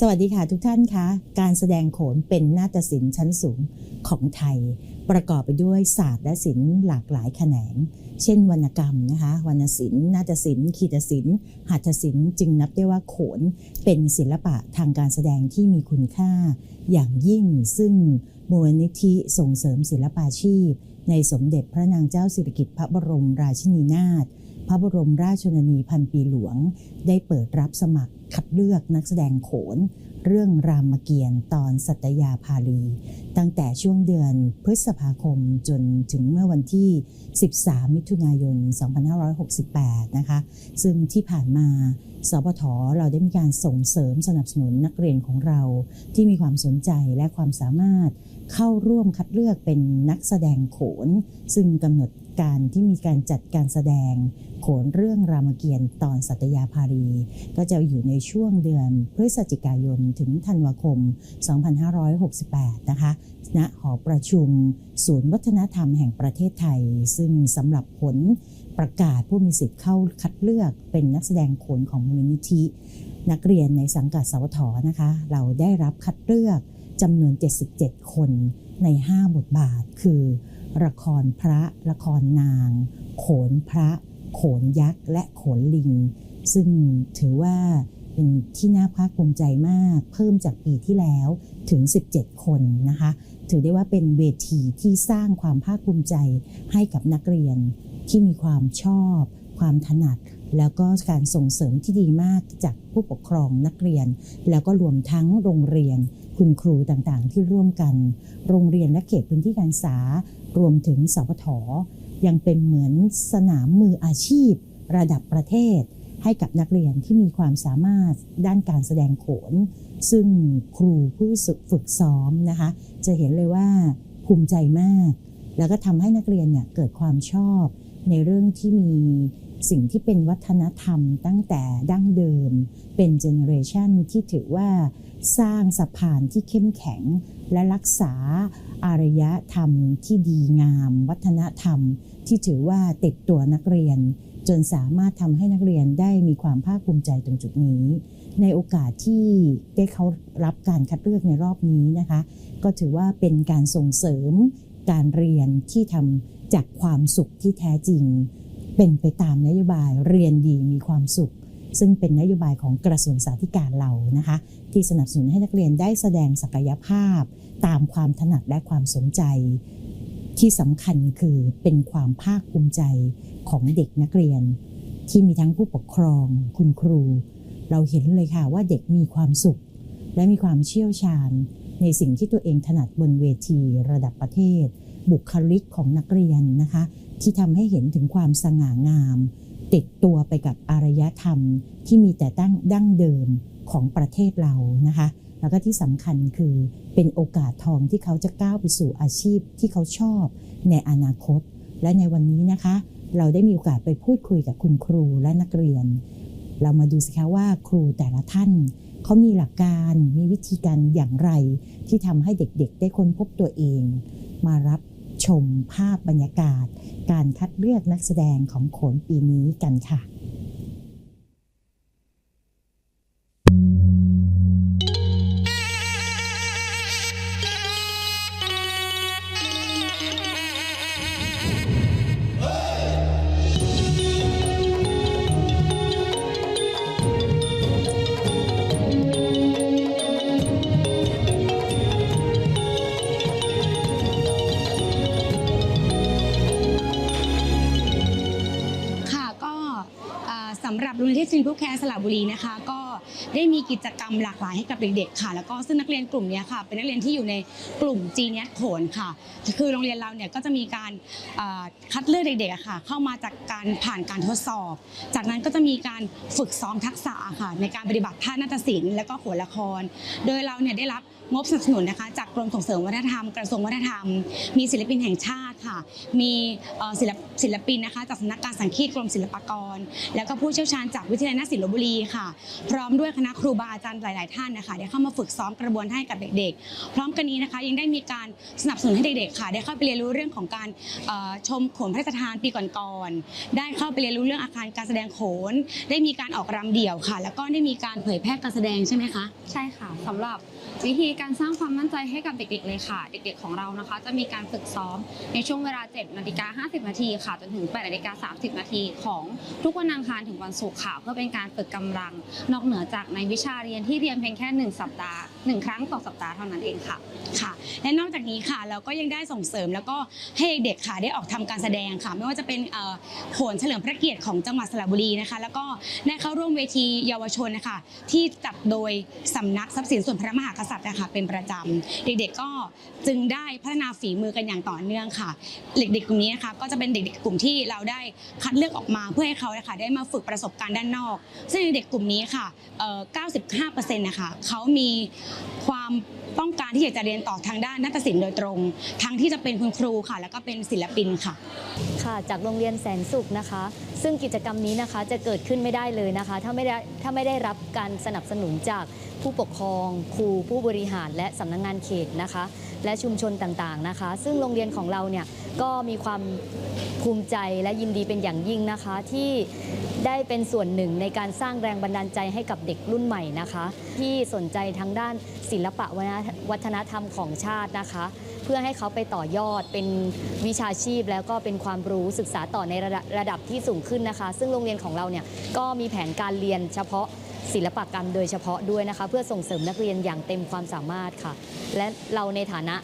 สวัสดีค่ะทุกท่านคะการแสดงโขนเป็นนาฏศิลป์ชั้นสูงของไทย ประกอบไปด้วยศาสตร์และศิลป์หลากหลายแขนง เช่นวรรณกรรมนะคะวรรณศิลป์นาฏศิลป์ขีตศิลป์หัตถศิลป์จึงนับได้ว่าโขนเป็นศิลปะทางการแสดงที่มีคุณค่า อย่างยิ่งซึ่งมูลนิธิส่งเสริมศิลปาชีพ ในสมเด็จพระนางเจ้าสิริกิติ์พระบรมราชินีนาถ พระบรมราชชนนีพันปีหลวง ได้เปิดรับสมัครคัดเลือกนักแสดงโขน เรื่องรามเกียรติ์ตอนสัตยาภาลี ตั้งแต่ช่วงเดือนพฤษภาคมจนถึงเมื่อวันที่ 13 มิถุนายน 2568 นะคะ ซึ่งที่ผ่านมาสปทเราได้มีการส่งเสริมสนับสนุนนักเรียนของเรา ที่มีความสนใจและความสามารถเข้าร่วมคัดเลือกเป็นนักแสดงโขน ซึ่งกำหนด การที่มีการจัดการแสดงโขนเรื่องรามเกียรติ์ตอนสัตยาภารี ก็จะอยู่ในช่วงเดือนพฤศจิกายนถึงธันวาคม 2568 นะคะณหอประชุม ศูนย์วัฒนธรรมแห่งประเทศไทย ซึ่งสำหรับผลประกาศผู้มีสิทธิ์เข้าคัดเลือกเป็นนักแสดงโขนของมูลนิธิ นักเรียนในสังกัดสวทนะคะ เราได้รับคัดเลือกจำนวน 77 คนใน 5 บทบาท คือ ละครพระละครนาง โขนพระ โขนยักษ์ และโขนลิง ซึ่งถือว่าเป็นที่น่าภาคภูมิใจมาก เพิ่มจากปีที่แล้วถึง 17 คนนะคะ ถือได้ว่าเป็นเวทีที่สร้างความภาคภูมิใจให้กับนักเรียนที่มีความชอบ ความถนัด แล้วก็การส่งเสริมที่ดีมากจากผู้ปกครองนักเรียน แล้วก็รวมทั้งโรงเรียน คุณครูต่างๆ ที่ร่วมกัน โรงเรียนและเขตพื้นที่การศึกษารวมถึงสพทยังเป็นเหมือนสนามมืออาชีพ ระดับประเทศ ให้กับนักเรียนที่มีความสามารถด้านการแสดงโขน ซึ่งครูผู้ฝึกซ้อมนะคะจะเห็นเลยว่าภูมิใจมาก แล้วก็ทำให้นักเรียนเนี่ยเกิดความชอบในเรื่องที่มี สิ่งที่เป็นวัฒนธรรมตั้งแต่ดั้งเดิม เป็นเจเนอเรชันที่ถือว่าสร้างสะพานที่เข้มแข็ง และรักษาอารยธรรมที่ดีงาม วัฒนธรรม ที่ถือว่าติดตัวนักเรียน จนสามารถทำให้นักเรียนได้มีความภาคภูมิใจตรงจุดนี้ ในโอกาสที่ได้เขารับการคัดเลือกในรอบนี้นะคะ ก็ถือว่าเป็นการส่งเสริมการเรียนที่ทำจากความสุขที่แท้จริง เป็นไปตามนโยบายเรียนดีมีความสุข ซึ่งเป็นนโยบายของกระทรวงสาธการเรานะคะ ที่สนับสนุนให้นักเรียนได้แสดงศักยภาพ ตามความถนัดและความสนใจ ที่สำคัญคือเป็นความภาคภูมิใจของเด็กนักเรียน ที่มีทั้งผู้ปกครอง คุณครู เราเห็นเลยค่ะว่าเด็กมีความสุข และมีความเชี่ยวชาญ ในสิ่งที่ตัวเองถนัดบนเวทีระดับประเทศ บุคลิกของนักเรียนนะคะ ที่ทำให้เห็นถึงความสง่างาม ติดตัวไปกับอารยธรรมที่มีแต่ตั้งดั้งเดิมของประเทศเรานะคะแล้วก็ที่สำคัญคือเป็นโอกาสทองที่เขาจะก้าวไปสู่อาชีพที่เขาชอบในอนาคต และในวันนี้นะคะ เราได้มีโอกาสไปพูดคุยกับคุณครูและนักเรียน เรามาดูสิคะว่าครูแต่ละท่านเขามีหลักการมีวิธีการอย่างไร ที่ทำให้เด็กๆ ได้ค้นพบตัวเอง มารับ ชมภาพบรรยากาศ การคัดเลือกนักแสดงของโขนปีนี้กันค่ะ สตินที่ซินพุแคร์สระบุรีนะคะ ก็ได้มีกิจกรรมหลากหลายให้กับเด็กๆค่ะ แล้วก็ซึ่งนักเรียนกลุ่มนี้ค่ะ เป็นนักเรียนที่อยู่ในกลุ่มจีเนียโขนค่ะ คือโรงเรียนเราเนี่ยก็จะมีการคัดเลือกเด็กๆค่ะ เข้ามาจากการผ่านการทดสอบ จากนั้นก็จะมีการฝึกซ้อมทักษะค่ะในการปฏิบัติท่านาฏศิลป์และก็โขนละคร โดยเราเนี่ยได้รับ งบสนับสนุนนะคะจากกรมส่งเสริมวัฒนธรรมกระทรวงวัฒนธรรม มีศิลปินแห่งชาติค่ะ มีศิลปศิลปินนะคะจากสำนักการสังคีตกรมศิลปากร แล้วก็ผู้เชี่ยวชาญจากวิทยาลัยนศิลป์ลบุรีค่ะ พร้อมด้วยคณะครูบาอาจารย์หลาย ๆ ท่านนะคะได้เข้ามาฝึกซ้อมกระบวนให้กับเด็ก ๆ พร้อมกันนี้นะคะยังได้มีการสนับสนุนให้เด็ก ๆ ค่ะ ได้เข้าไปเรียนรู้เรื่องของการชมโขนพระราชทานปีก่อนๆได้เข้าไปเรียนรู้เรื่องอาคารการแสดงโขน ได้มีการออกรำเดี่ยวค่ะ แล้วก็ได้มีการเผยแพร่การแสดงใช่ไหมคะใช่ค่ะสำหรับวิธีการสร้างความมั่นใจให้กับเด็กๆเลยค่ะ เด็กๆของเรานะคะ จะมีการฝึกซ้อมในช่วงเวลา 7 นาฬิกา 50 นาทีค่ะ จนถึง 8 นาฬิกา 30 นาทีของทุกวันอังคารถึงวันศุกร์ค่ะ เพื่อเป็นการฝึกกำลัง นอกเหนือจากในวิชาเรียนที่เรียนเพียงแค่ 1 สัปดาห์ 1 ครั้งต่อสัปดาห์เท่านั้นเองค่ะ ค่ะ และนอกจากนี้ค่ะเราก็ยังได้ส่งเสริมแล้วก็ให้เด็กๆค่ะได้ออกทำการแสดงค่ะ ไม่ว่าจะเป็นเอ่อโขนเฉลิมพระเกียรติของจังหวัดสระบุรีนะคะ แล้วก็ได้เข้าร่วมเวทีเยาวชนนะคะที่จัดโดยสำนักทรัพย์สินส่วนพระมหากษัตริย์นะคะเป็นประจำเด็กๆก็จึงได้พัฒนาฝีมือกันอย่างต่อเนื่องค่ะ เด็กๆกลุ่มนี้นะคะก็จะเป็นเด็กๆกลุ่มที่เราได้คัดเลือกออกมาเพื่อให้เขานะคะได้มาฝึกประสบการณ์ด้านนอก ซึ่งเด็กกลุ่มนี้ค่ะเอ่อ95%นะคะเขามีความ ต้องการที่อยากจะเรียนต่อทางด้านนาฏศิลป์โดยตรง ทั้งที่จะเป็นคุณครูค่ะ แล้วก็เป็นศิลปินค่ะ ค่ะ จากโรงเรียนแสนสุขนะคะ ซึ่งกิจกรรมนี้นะคะจะเกิดขึ้นไม่ได้เลยนะคะ ถ้าไม่ได้ถ้าไม่ได้รับการสนับสนุนจากผู้ปกครอง ครูผู้บริหารและสำนักงงานเขตนะคะ และชุมชนต่างๆนะคะ ซึ่งโรงเรียนของเราเนี่ยก็มีความภูมิใจและยินดีเป็นอย่างยิ่งนะคะ ที่ได้เป็นส่วนหนึ่งในการสร้างแรงบันดาลใจให้กับเด็กรุ่นใหม่นะคะ ที่สนใจทางด้านศิลปะวัฒนธรรมของชาตินะคะ เพื่อให้เขาไปต่อยอดเป็นวิชาชีพ แล้วก็เป็นความรู้ศึกษาต่อในระดับระดับที่สูงขึ้นนะคะ ซึ่งโรงเรียนของเราเนี่ยก็มีแผนการเรียนเฉพาะ ศิลปกรรมโดยเฉพาะด้วยนะคะ เพื่อส่งเสริมนักเรียนอย่างเต็มความสามารถค่ะ และเราในฐานะ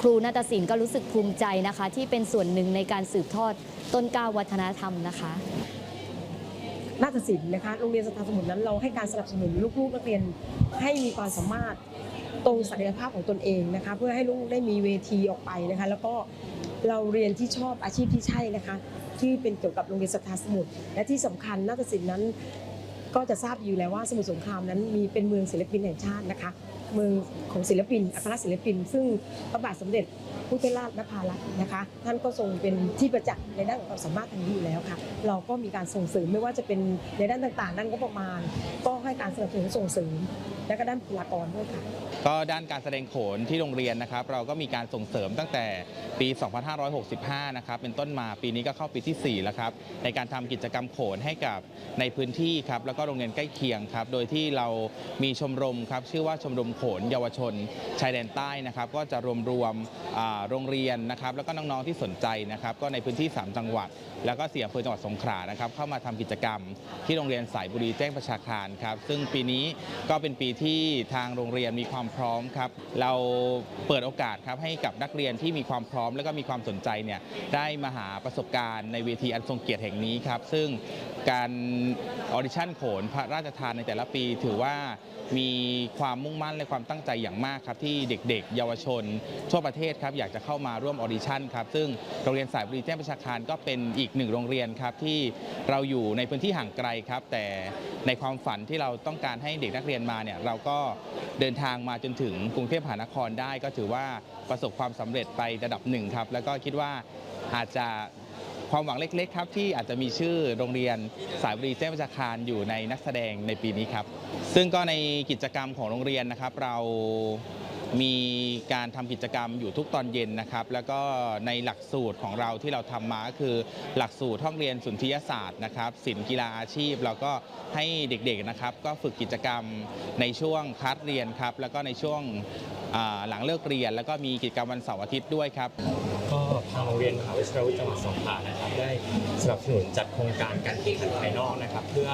ครูนาฏศิลป์ก็รู้สึกภูมิใจนะคะ ที่เป็นส่วนหนึ่งในการสืบทอดต้นก้าวัฒนธรรมนะคะนาฏศิลป์นะคะโรงเรียนสถาสมุนนั้นเราให้การสนับสนุนลูกๆนักเรียนให้มีความสามารถตรงศักยภาพของตนเองนะคะ เพื่อให้ลูกได้มีเวทีออกไปนะคะ แล้วก็เราเรียนที่ชอบอาชีพที่ใช่นะคะ ที่เป็นเกี่ยวกับโรงเรียนสถาสมุทรและที่สำคัญนาฏศิลป์นั้น ก็จะทราบอยู่แล้วว่าสมุทรสงครามนั้นมีเป็นเมืองศิลปินแห่งชาตินะคะ เมืองของศิลปินอัครศิลปิน ซึ่งพระบาทสมเด็จพระเทราชนภารัตนะคะ ท่านก็ทรงเป็นที่ประจักษ์ในด้านของความสามารถทางนี้อยู่แล้วค่ะ เราก็มีการส่งเสริมไม่ว่าจะเป็นในด้านต่างๆด้านงบประมาณ ก็ให้การสนับสนุนส่งเสริมและก็ด้านบุคลากรด้วยค่ะ ก็ด้านการแสดงโขนที่โรงเรียนนะครับ เราก็มีการส่งเสริมตั้งแต่ปี 2565 นะครับเป็นต้นมาปีนี้ก็เข้าปีที่ 4 แล้วครับ ในการทำกิจกรรมโขนให้กับในพื้นที่ครับแล้วก็โรงเรียนใกล้เคียงครับ โดยที่เรามีชมรมครับชื่อว่าชมรมโขนเยาวชน ชายแดนใต้นะครับ ก็จะรวมรวมโรงเรียนนะครับ แล้วก็น้องๆที่สนใจนะครับ ก็ในพื้นที่ 3 จังหวัด แล้วก็เสี่อำเภอจังหวัดสงขลานะครับ เข้ามาทำกิจกรรม ที่โรงเรียนสายบุรีแจ้งประชาคารครับซึ่งปีนี้ก็เป็นปีที่ทางโรงเรียนมีความพร้อมครับ เราเปิดโอกาสครับให้กับนักเรียนที่มีความพร้อม และก็มีความสนใจเนี่ยได้มาหาประสบการณ์ในเวทีอันทรงเกียรติแห่งนี้ครับซึ่ง การออดิชั่นโขนพระราชทานในแต่ละปี ถือว่ามีความมุ่งมั่นและความตั้งใจอย่างมากครับที่เด็กๆ เยาวชน ทั่วประเทศครับอยากจะเข้ามาร่วมออดิชั่นครับซึ่งโรงเรียนสายบุรีแจ้งประชาคารก็เป็นอีกหนึ่งโรงเรียนครับที่เราอยู่ในพื้นที่ห่างไกลครับ แต่ในความฝันที่เราต้องการให้เด็กนักเรียนมาเนี่ยเราก็เดินทางมาจนถึงกรุงเทพมหานครได้ ก็ถือว่าประสบความสำเร็จไประดับหนึ่งครับแล้วก็คิดว่าอาจจะ ความหวังเล็ก ๆ ครับ ที่อาจจะมีชื่อโรงเรียนสายบุรีแจ้งประชาคารอยู่ในนักแสดงในปีนี้ครับ ซึ่งก็ในกิจกรรมของโรงเรียนนะครับ เรามีการทำกิจกรรมอยู่ทุกตอนเย็นนะครับ แล้วก็ในหลักสูตรของเราที่เราทำมาก็คือหลักสูตรห้องเรียนสุนทรียศาสตร์นะครับศิลป์กีฬาอาชีพเราก็ให้เด็กๆนะครับ ก็ฝึกกิจกรรมในช่วงคลาสเรียนครับ แล้วก็ในช่วงหลังเลิกเรียน แล้วก็มีกิจกรรมวันเสาร์อาทิตย์ด้วยครับก็างโรงเรียนมหาวิทยาลัยจังหวัดสงขลานะครับได้สนับสนุนจัดโครงการการแข่งขันภายนอกนะครับ เพื่อ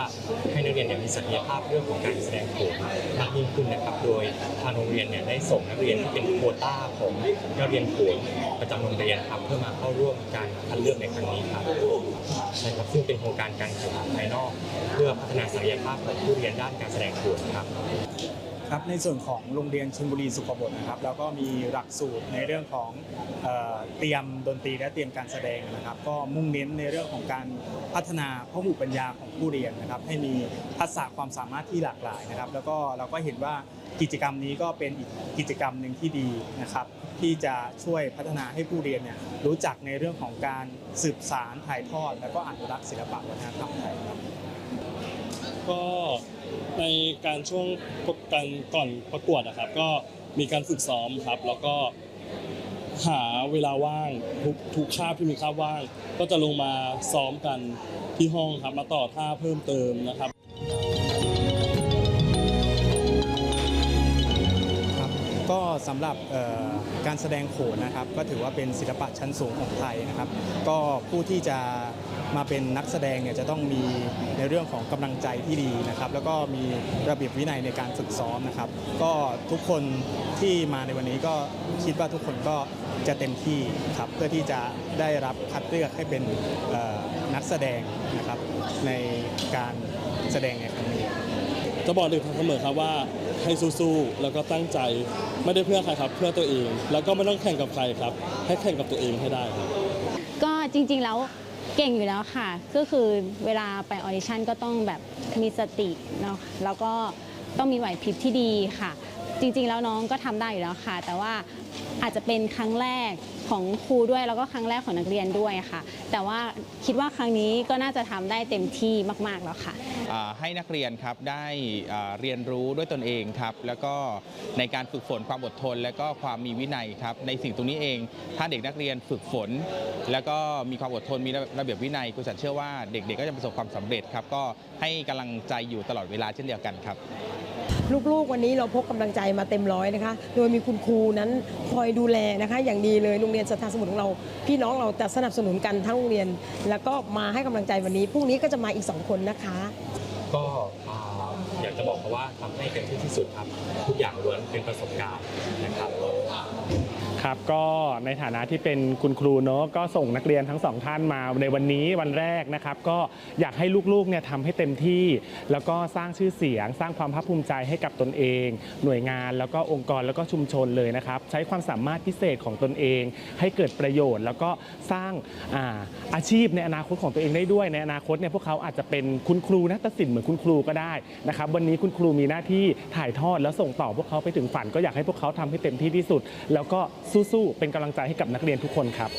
ให้นักเรียนเนี่ยมีศักยภาพเรื่องของการแสดงโขนมากยิ่งขึ้นนะครับ โดยทางโรงเรียนเนี่ยได้ส่งนักเรียนที่เป็นโควต้าของนักเรียนโขนประจำโรงเรียนครับเพื่อมาเข้าร่วมการคัดเลือกในครั้งนี้ครับใช่ครับซึ่งเป็นโครงการการแข่งขันภายนอก เพื่อพัฒนาศักยภาพของผู้เรียนด้านการแสดงโขนครับ ครับในส่วนของโรงเรียนชลบุรีสุขบดนะครับแล้วก็มีหลักสูตรในเรื่องของเอ่อเตรียมดนตรีและเตรียมการแสดงนะครับ ก็มุ่งเน้นในเรื่องของการพัฒนาพหุปัญญาของผู้เรียนนะครับ ให้มีทักษะความสามารถที่หลากหลายนะครับ แล้วก็เราก็เห็นว่ากิจกรรมนี้ก็เป็นอีกกิจกรรมหนึ่งที่ดีนะครับ ที่จะช่วยพัฒนาให้ผู้เรียนเนี่ยรู้จักในเรื่องของการสืบสารถ่ายทอด แล้วก็อนุรักษ์ศิลปะวัฒนธรรมไทยครับ ก็ ในการช่วงการก่อนประกวดนะครับ ก็มีการฝึกซ้อมครับ แล้วก็หาเวลาว่างทุกทุกคาบที่มีคาบว่าง ก็จะลงมาซ้อมกันที่ห้องครับมาต่อท่าเพิ่มเติมนะครับครับ ก็สำหรับการแสดงโขนนะครับ ก็ถือว่าเป็นศิลปะชั้นสูงของไทยนะครับ ก็ผู้ที่จะ มาเป็นนักแสดงเนี่ยจะต้องมีในเรื่องของกำลังใจที่ดีนะครับ แล้วก็มีระเบียบวินัยในการฝึกซ้อมนะครับ ก็ทุกคนที่มาในวันนี้ก็คิดว่าทุกคนก็จะเต็มที่ครับเพื่อที่จะได้รับคัดเลือกให้เป็นเอ่อนักแสดงนะครับในการแสดงในครั้งนี้จะบอกเด็กเสมอครับว่าให้สู้ๆแล้วก็ตั้งใจไม่ได้เพื่อใครครับ เพื่อตัวเอง แล้วก็ไม่ต้องแข่งกับใครครับ ให้แข่งกับตัวเองให้ได้ครับ ก็จริงๆแล้ว เก่งอยู่แล้วค่ะ ก็คือเวลาไปออดิชั่นก็ต้องแบบมีสติเนาะแล้วก็ต้องมีไหวพริบที่ดีค่ะ จริงๆแล้วน้องก็ทำได้อยู่แล้วค่ะ แต่ว่า อาจจะเป็นครั้งแรกของครูด้วยแล้วก็ครั้งแรกของนักเรียนด้วยค่ะ แต่ว่าคิดว่าครั้งนี้ก็น่าจะทำได้เต็มที่มาก ๆ แล้วค่ะให้นักเรียนครับได้เรียนรู้ด้วยตนเองครับ แล้วก็ในการฝึกฝนความอดทน และก็ความมีวินัยครับ ในสิ่งตรงนี้เอง ถ้าเด็กนักเรียนฝึกฝน แล้วก็มีความอดทนมีระเบียบวินัยครูสันเชื่อว่าเด็กๆก็จะประสบความสำเร็จครับก็ให้กำลังใจอยู่ตลอดเวลาเช่นเดียวกันครับ ลูกๆ วันนี้เราพกกำลังใจมาเต็มร้อยนะคะ โดยมีคุณครูนั้นคอยดูแลนะคะ อย่างดีเลยโรงเรียนสัทธาสมุทรของเรา พี่น้องเราจะสนับสนุนกันทั้งโรงเรียน แล้วก็มาให้กำลังใจวันนี้พรุ่งนี้ก็จะมาอีกสองคนนะคะ ก็อยากจะบอกเขาว่าทำให้เต็มที่ที่สุดครับ ทุกอย่างล้วนเป็นประสบการณ์นะครับ ครับก็ในฐานะที่เป็นคุณครูเนอะก็ส่งนักเรียนทั้งสองท่านมาในวันนี้วันแรกนะครับก็อยากให้ลูกๆเนี่ยทำให้เต็มที่ แล้วก็สร้างชื่อเสียง สร้างความภาคภูมิใจให้กับตนเอง หน่วยงานแล้วก็องค์กรแล้วก็ชุมชนเลยนะครับ ใช้ความสามารถพิเศษของตนเอง ให้เกิดประโยชน์ แล้วก็สร้างอาอาชีพในอนาคตของตัวเองได้ด้วยในอนาคตเนี่ยพวกเขาอาจจะเป็นคุณครูนักศิลป์เหมือนคุณครูก็ได้นะครับวันนี้คุณครูมีหน้าที่ถ่ายทอดแล้วส่งต่อพวกเขาไปถึงฝัน ก็อยากให้พวกเขาทำให้เต็มที่ที่สุด แล้วก็สู้ๆ เป็นกำลังใจให้กับนักเรียนทุกคนครับ